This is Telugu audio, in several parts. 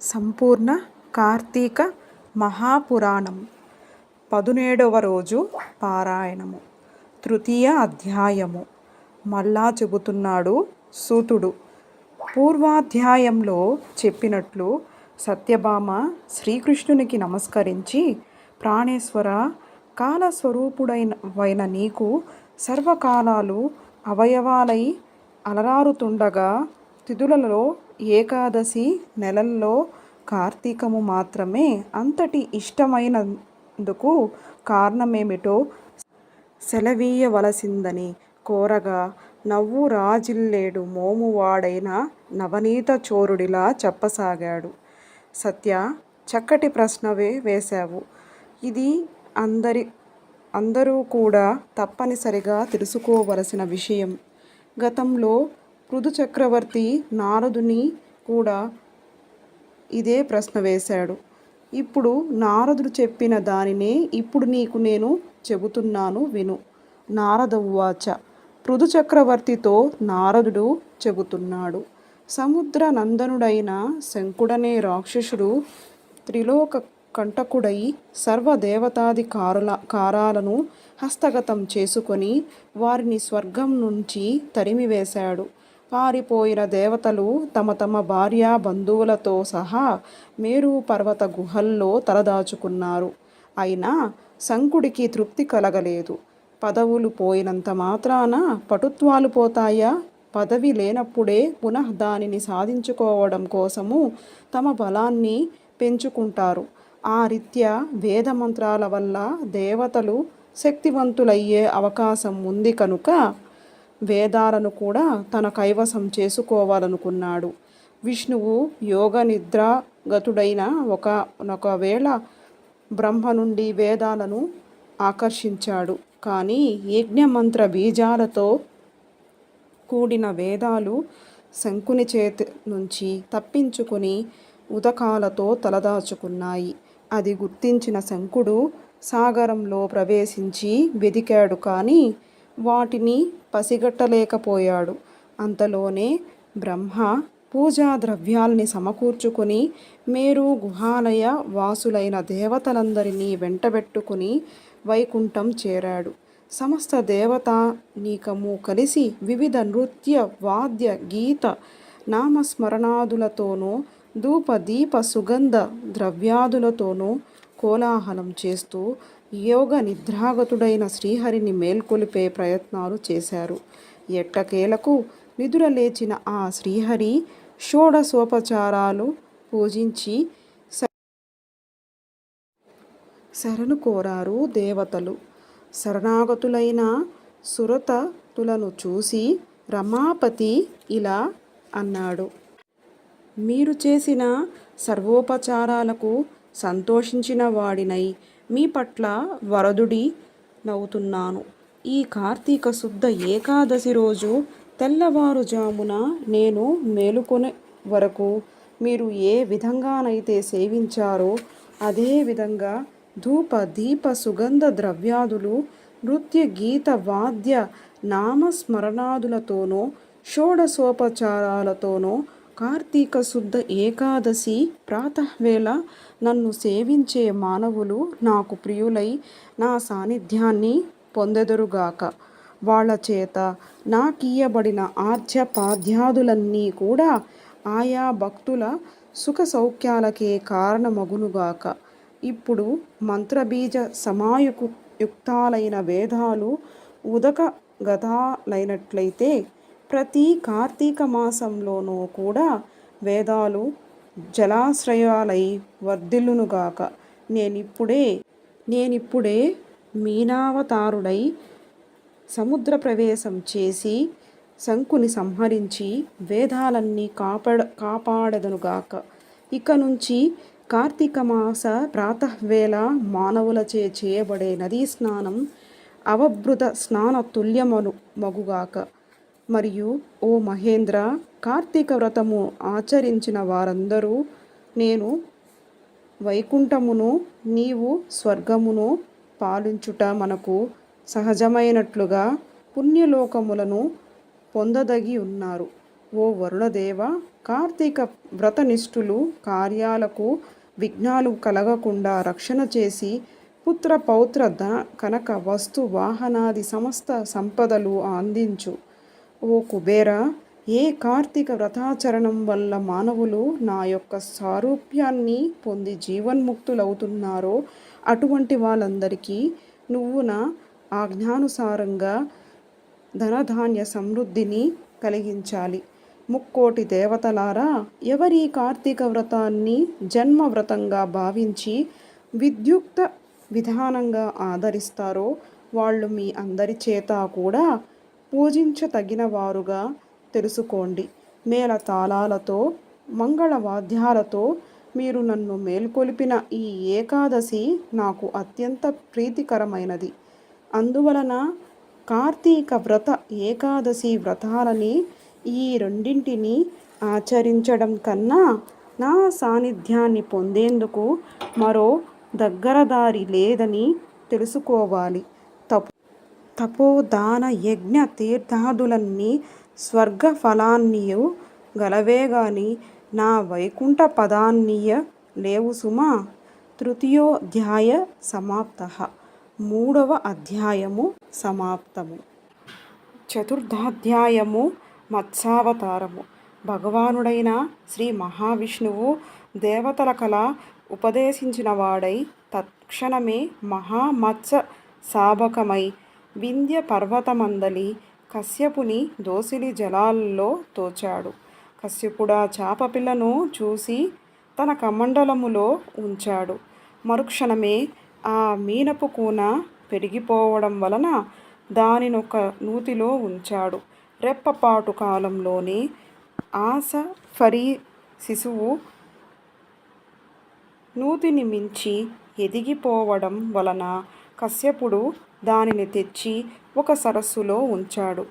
సంపూర్ణ కార్తీక మహాపురాణం. పదునేడవ రోజు పారాయణము. తృతీయ అధ్యాయము. మళ్ళా చెబుతున్నాడు సూతుడు. పూర్వాధ్యాయంలో చెప్పినట్లు సత్యభామ శ్రీకృష్ణునికి నమస్కరించి ప్రాణేశ్వర కాలస్వరూపుడైన వైన నీకు సర్వకాలాలు అవయవాలై అలరారుతుండగా తిథులలో ఏకాదశి నెలల్లో కార్తీకము మాత్రమే అంతటి ఇష్టమైనందుకు కారణమేమిటో సెలవీయవలసిందని కోరగా నవ్వు రాజిల్లేడు మోమువాడైన నవనీత చోరుడిలా చెప్పసాగాడు. సత్య చక్కటి ప్రశ్నవే వేశావు. ఇది అందరి అందరూ కూడా తప్పనిసరిగా తెలుసుకోవలసిన విషయం. గతంలో పృథు చక్రవర్తి నారదుని కూడా ఇదే ప్రశ్న వేశాడు. ఇప్పుడు నారదుడు చెప్పిన దానినే ఇప్పుడు నీకు నేను చెబుతున్నాను విను. నారద ఉవాచ పృథు చక్రవర్తితో నారదుడు చెబుతున్నాడు. సముద్ర నందనుడైన శంకుడనే రాక్షసుడు త్రిలోక కంటకుడై సర్వదేవతాధికారుల కారాలను హస్తగతం చేసుకొని వారిని స్వర్గం నుంచి తరిమివేశాడు. పారిపోయిన దేవతలు తమ తమ భార్యా బంధువులతో సహా మేరు పర్వత గుహల్లో తలదాచుకున్నారు. అయినా శంకుడికి తృప్తి కలగలేదు. పదవులు పోయినంత మాత్రాన పటుత్వాలు పోతాయా? పదవి లేనప్పుడే పునః దానిని సాధించుకోవడం కోసము తమ బలాన్ని పెంచుకుంటారు. ఆ రీత్యా వేద మంత్రాల వల్ల దేవతలు శక్తివంతులయ్యే అవకాశం ఉంది కనుక వేదాలను కూడా తన కైవసం చేసుకోవాలనుకున్నాడు. విష్ణువు యోగ నిద్రాగతుడైన ఒక ఒకవేళ బ్రహ్మ నుండి వేదాలను ఆకర్షించాడు. కానీ యజ్ఞమంత్ర బీజాలతో కూడిన వేదాలు శంకుని చేతి నుంచి తప్పించుకుని ఉదకాలతో తలదాచుకున్నాయి. అది గుర్తించిన శంకుడు సాగరంలో ప్రవేశించి వెదికాడు కానీ వాటిని పసిగట్టలేకపోయాడు. అంతలోనే బ్రహ్మ పూజా ద్రవ్యాల్ని సమకూర్చుకుని మేరు గుహాలయ వాసులైన దేవతలందరినీ వెంటబెట్టుకుని వైకుంఠం చేరాడు. సమస్త దేవతానీకము కలిసి వివిధ నృత్య వాద్య గీత నామస్మరణాదులతోనూ ధూప దీప సుగంధ ద్రవ్యాదులతోనూ కోలాహలం చేస్తూ యోగ నిద్రాగతుడైన శ్రీహరిని మేల్కొలిపే ప్రయత్నాలు చేశారు. ఎట్టకేలకు నిదుర లేచిన ఆ శ్రీహరి షోడశోపచారాలు పూజించి శరణు కోరారు దేవతలు. శరణాగతులైన సురతతులను చూసి రమాపతి ఇలా అన్నాడు. మీరు చేసిన సర్వోపచారాలకు సంతోషించిన వాడినై. మీ పట్ల వరదుడి నవ్వుతున్నాను. ఈ కార్తీక శుద్ధ ఏకాదశి రోజు తెల్లవారుజామున నేను మేలుకొనే వరకు మీరు ఏ విధంగానైతే సేవించారో అదే విధంగా ధూప దీప సుగంధ ద్రవ్యాదులు నృత్య గీత వాద్య నామస్మరణాదులతోనో షోడశోపచారాలతోనో కార్తీక శుద్ధ ఏకాదశి ప్రాతవేళ నన్ను సేవించే మానవులు నాకు ప్రియులై నా సాన్నిధ్యాన్ని పొందెదరుగాక. వాళ్ళ చేత నాకీయబడిన ఆర్ధ్యపాద్యాదులన్నీ కూడా ఆయా భక్తుల సుఖ సౌఖ్యాలకే కారణమగునుగాక. ఇప్పుడు మంత్రబీజ సమాయుకు యుక్తాలైన వేదాలు ఉదక గతాలైనట్లయితే ప్రతి కార్తీక మాసంలోనూ కూడా వేదాలు జలాశ్రయాలై వర్ధిల్లునుగాక నేనిప్పుడే నేనిప్పుడే మీనావతారుడై సముద్ర ప్రవేశం చేసి శంకుని సంహరించి వేదాలన్నీ కాపాడ కాపాడదనుగాక ఇక నుంచి కార్తీక మాస ప్రాతవేళ మానవులచే చేయబడే నదీ స్నానం అవభృత స్నాన తుల్యమను మగుగాక. మరియు ఓ మహేంద్ర కార్తీక వ్రతము ఆచరించిన వారందరూ నేను వైకుంఠమును నీవు స్వర్గమును పాలించుట మనకు సహజమైనట్లుగా పుణ్యలోకములను పొందదగి ఉన్నారు. ఓ వరుణదేవ కార్తీక వ్రతనిష్ఠులు కార్యాలకు విఘ్నాలు కలగకుండా రక్షణ చేసి పుత్ర పౌత్ర ధన కనక వస్తు వాహనాది సమస్త సంపదలు అందించు. ఓ కుబేర ఏ కార్తీక వ్రతాచరణం వల్ల మానవులు నా యొక్క సారూప్యాన్ని పొంది జీవన్ముక్తులవుతున్నారో అటువంటి వాళ్ళందరికీ నువ్వు నా ఆజ్ఞానుసారంగా ధనధాన్య సమృద్ధిని కలిగించాలి. ముక్కోటి దేవతలారా ఎవరి కార్తీక వ్రతాన్ని జన్మ వ్రతంగా భావించి విద్యుక్త విధానంగా ఆదరిస్తారో వాళ్ళు మీ అందరి చేత కూడా పూజించతగిన వారుగా తెలుసుకోండి. మేళ తాళాలతో మంగళ వాద్యాలతో మీరు నన్ను మేల్కొలిపిన ఈ ఏకాదశి నాకు అత్యంత ప్రీతికరమైనది. అందువలన కార్తీక వ్రత ఏకాదశి వ్రతాలని ఈ రెండింటిని ఆచరించడం కన్నా నా సాన్నిధ్యాన్ని పొందేందుకు మరో దగ్గరదారి లేదని తెలుసుకోవాలి. తపోదాన యజ్ఞ తీర్థాదులన్నీ స్వర్గ ఫలాన్నియు గలవే గాని నా వైకుంఠ పదాన్నియ లేవు సుమా. తృతీయోధ్యాయ సమాప్త. మూడవ అధ్యాయము సమాప్తము. చతుర్థాధ్యాయము మత్స్యావతారము. భగవానుడైన శ్రీ మహావిష్ణువు దేవతల కళ ఉపదేశించిన వాడై తత్క్షణమే మహామత్స సాబకమై వింధ్య పర్వతమందలి కశ్యపుని దోసిలి జలాల్లో తోచాడు. కశ్యపుడా చాపపిల్లను చూసి తన కమండలములో ఉంచాడు. మరుక్షణమే ఆ మీనపు కూన పెరిగిపోవడం వలన దానినొక నూతిలో ఉంచాడు. రెప్పపాటు కాలంలోనే ఆశ ఫరీ శిశువు నూతిని మించి ఎదిగిపోవడం వలన కశ్యపుడు దానిని తెచ్చి ఒక సరస్సులో ఉంచాడు.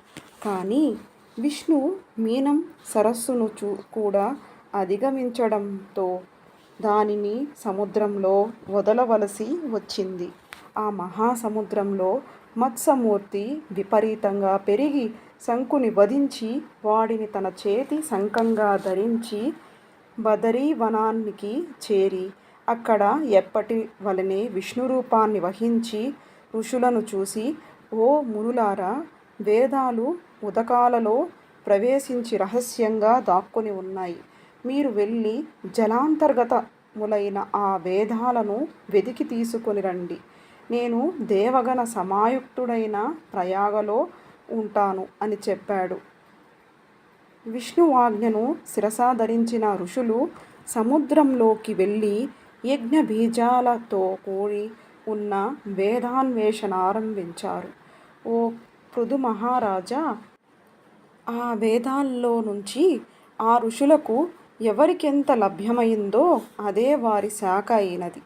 కానీ విష్ణు మీనం సరస్సును చూ కూడా అధిగమించడంతో దానిని సముద్రంలో వదలవలసి వచ్చింది. ఆ మహాసముద్రంలో మత్స్యమూర్తి విపరీతంగా పెరిగి శంకుని వధించి వాడిని తన చేతి శంఖంగా ధరించి బదరీ వనానికి చేరి అక్కడ ఎప్పటి వలనే విష్ణు రూపాన్ని వహించి ఋషులను చూసి ఓ మునులారా వేదాలు ఉదకాలలో ప్రవేశించి రహస్యంగా దాక్కుని ఉన్నాయి. మీరు వెళ్ళి జలాంతర్గతములైన ఆ వేదాలను వెతికి తీసుకొని రండి. నేను దేవగణ సమాయుక్తుడైన ప్రయాగలో ఉంటాను అని చెప్పాడు. విష్ణువాజ్ఞను శిరసాధరించిన ఋషులు సముద్రంలోకి వెళ్ళి యజ్ఞ బీజాలతో కూడి ఉన్న వేదాన్వేషణ ఆరంభించారు. ఓ పృథు మహారాజా ఆ వేదాల్లో నుంచి ఆ ఋషులకు ఎవరికెంత లభ్యమైందో అదే వారి శాఖ అయినది.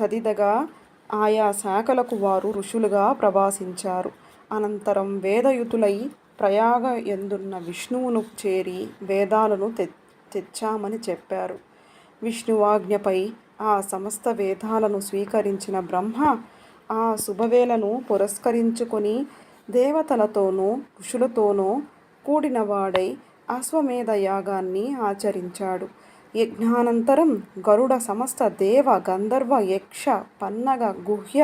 తదిదగా ఆయా శాఖలకు వారు ఋషులుగా ప్రవాసించారు. అనంతరం వేదయుతులై ప్రయాగ ఎందున్న విష్ణువును చేరి వేదాలను తె తెచ్చామని చెప్పారు. విష్ణువాజ్ఞపై ఆ సమస్త వేదాలను స్వీకరించిన బ్రహ్మ ఆ శుభవేలను పురస్కరించుకొని దేవతలతోనూ ఋషులతోనూ కూడినవాడై అశ్వమేధ యాగాన్ని ఆచరించాడు. యజ్ఞానంతరం గరుడ సమస్త దేవ గంధర్వ యక్ష పన్నగ గుహ్య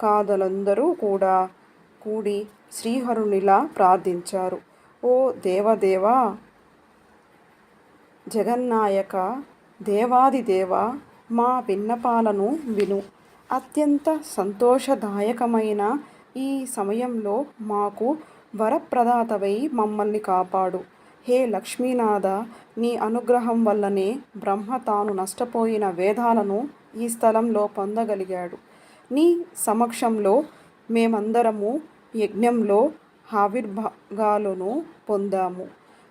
కాదలందరూ కూడా కూడి శ్రీహరునిలా ప్రార్థించారు. ఓ దేవదేవా జగన్నాయక దేవాదిదేవ మా విన్నపాలను విను. అత్యంత సంతోషదాయకమైన ఈ సమయంలో మాకు వరప్రదాతవై మమ్మల్ని కాపాడు. హే లక్ష్మీనాథ నీ అనుగ్రహం వల్లనే బ్రహ్మ తాను నష్టపోయిన వేదాలను ఈ స్థలంలో పొందగలిగాడు. నీ సమక్షంలో మేమందరము యజ్ఞంలో ఆవిర్భాగాలను పొందాము.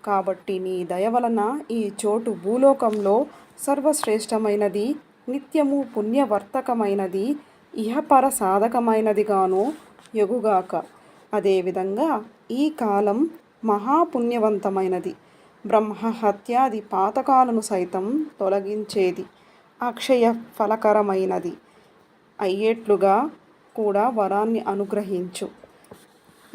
కాబట్టి నీ దయ వలన ఈ చోటు భూలోకంలో సర్వశ్రేష్టమైనది నిత్యము పుణ్యవర్తకమైనది ఇహపర సాధకమైనదిగాను ఎగుగాక. అదేవిధంగా ఈ కాలం మహాపుణ్యవంతమైనది. బ్రహ్మ హత్యాది పాతకాలను సైతం తొలగించేది. అక్షయ ఫలకరమైనది. అయ్యేట్లుగా కూడా వరాన్ని అనుగ్రహించు.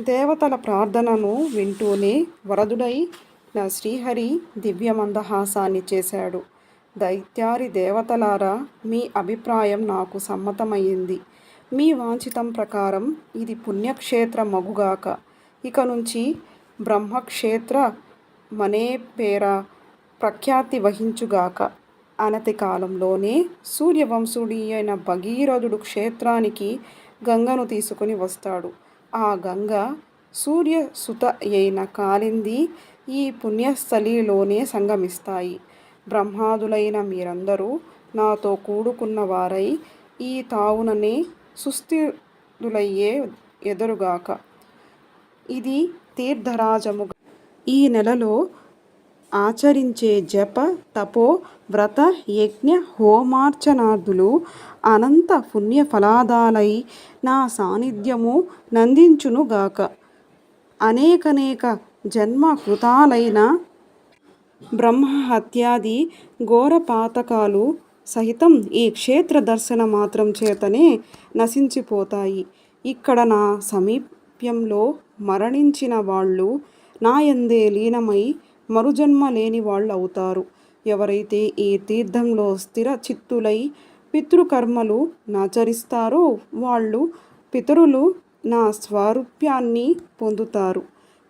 దేవతల ప్రార్థనను వింటూనే వరదుడై నా శ్రీహరి దివ్య మందహాసాన్ని చేశాడు. దైత్యారి దేవతలారా మీ అభిప్రాయం నాకు సమ్మతమయ్యింది. మీ వాంఛితం ప్రకారం ఇది పుణ్యక్షేత్ర మగుగాక. ఇక నుంచి బ్రహ్మక్షేత్ర మనే పేర ప్రఖ్యాతి వహించుగాక. అనతి కాలంలోనే సూర్యవంశుడి అయిన భగీరథుడు క్షేత్రానికి గంగను తీసుకుని వస్తాడు. ఆ గంగ సూర్యసుత అయిన కాలింది ఈ పుణ్యస్థలిలోనే సంగమిస్తాయి. బ్రహ్మాదులైన మీరందరూ నాతో కూడుకున్న వారై ఈ తావుననే సుస్థిరులయ్యే ఎదురుగాక. ఇది తీర్థరాజము. ఈ నెలలో ఆచరించే జప తపో వ్రత యజ్ఞ హోమార్చనార్థులు అనంత పుణ్య ఫలాదాలై నా సాన్నిధ్యము నందించునుగాక. అనేకనేక జన్మ కృతాలైన బ్రహ్మహత్యాది ఘోర పాతకాలు సహితం ఈ క్షేత్ర దర్శన మాత్రం చేతనే నశించిపోతాయి. ఇక్కడ నా సమీప్యంలో మరణించిన వాళ్ళు నాయందే లీనమై మరుజన్మ లేని వాళ్ళు అవుతారు ఎవరైతే ఈ తీర్థంలో స్థిర చిత్తులై పితృకర్మలు నాచరిస్తారో వాళ్ళు పితరులు నా స్వారూప్యాన్ని పొందుతారు.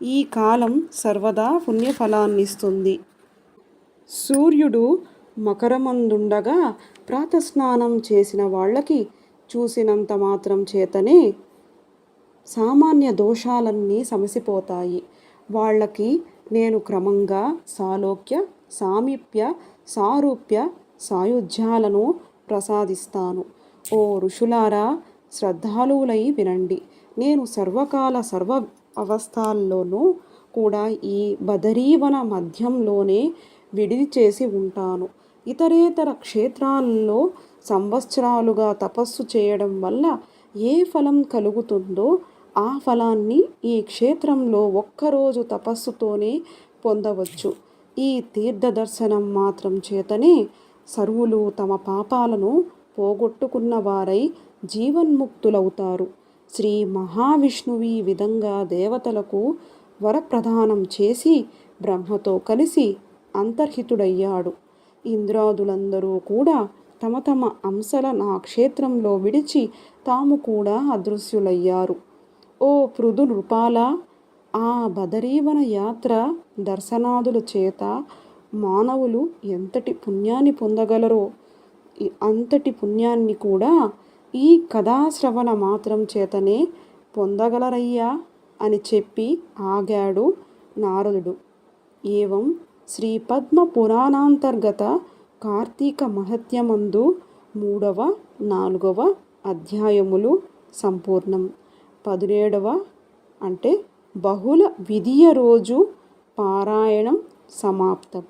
ఈ కాలం సర్వదా పుణ్యఫలాన్నిస్తుంది. సూర్యుడు మకరమందుండగా ప్రాతస్నానం చేసిన వాళ్ళకి చూసినంత మాత్రం చేతనే సామాన్య దోషాలన్నీ సమసిపోతాయి. వాళ్ళకి నేను క్రమంగా సాలోక్య సామీప్య సారూప్య సాయుధ్యాలను ప్రసాదిస్తాను. ఓ ఋషులారా శ్రద్ధాలువులై వినండి. నేను సర్వకాల సర్వ అవస్థాల్లోనూ కూడా ఈ బదరీవన మధ్యంలోనే విడిది చేసి ఉంటాను. ఇతరేతర క్షేత్రాల్లో సంవత్సరాలుగా తపస్సు చేయడం వల్ల ఏ ఫలం కలుగుతుందో ఆ ఫలాన్ని ఈ క్షేత్రంలో ఒక్కరోజు తపస్సుతోనే పొందవచ్చు. ఈ తీర్థ దర్శనం మాత్రం చేతనే సర్వులు తమ పాపాలను పోగొట్టుకున్న వారై జీవన్ముక్తులవుతారు. శ్రీ మహావిష్ణువు ఈ విధంగా దేవతలకు వరప్రదానం చేసి బ్రహ్మతో కలిసి అంతర్హితుడయ్యాడు. ఇంద్రాదులందరూ కూడా తమ తమ అంశల నా క్షేత్రంలో విడిచి తాము కూడా అదృశ్యులయ్యారు. ఓ పృథు నృపాల ఆ బదరీవన యాత్ర దర్శనాదుల చేత మానవులు ఎంతటి పుణ్యాన్ని పొందగలరో అంతటి పుణ్యాన్ని కూడా ఈ కథాశ్రవణ మాత్రం చేతనే పొందగలరయ్యా అని చెప్పి ఆగాడు నారదుడు. ఏవం శ్రీ పద్మ పురాణాంతర్గత కార్తీక మహత్యమందు మూడవ నాలుగవ అధ్యాయములు సంపూర్ణం. పదిహేడవ అంటే బహుళ విధియ రోజు పారాయణం సమాప్తం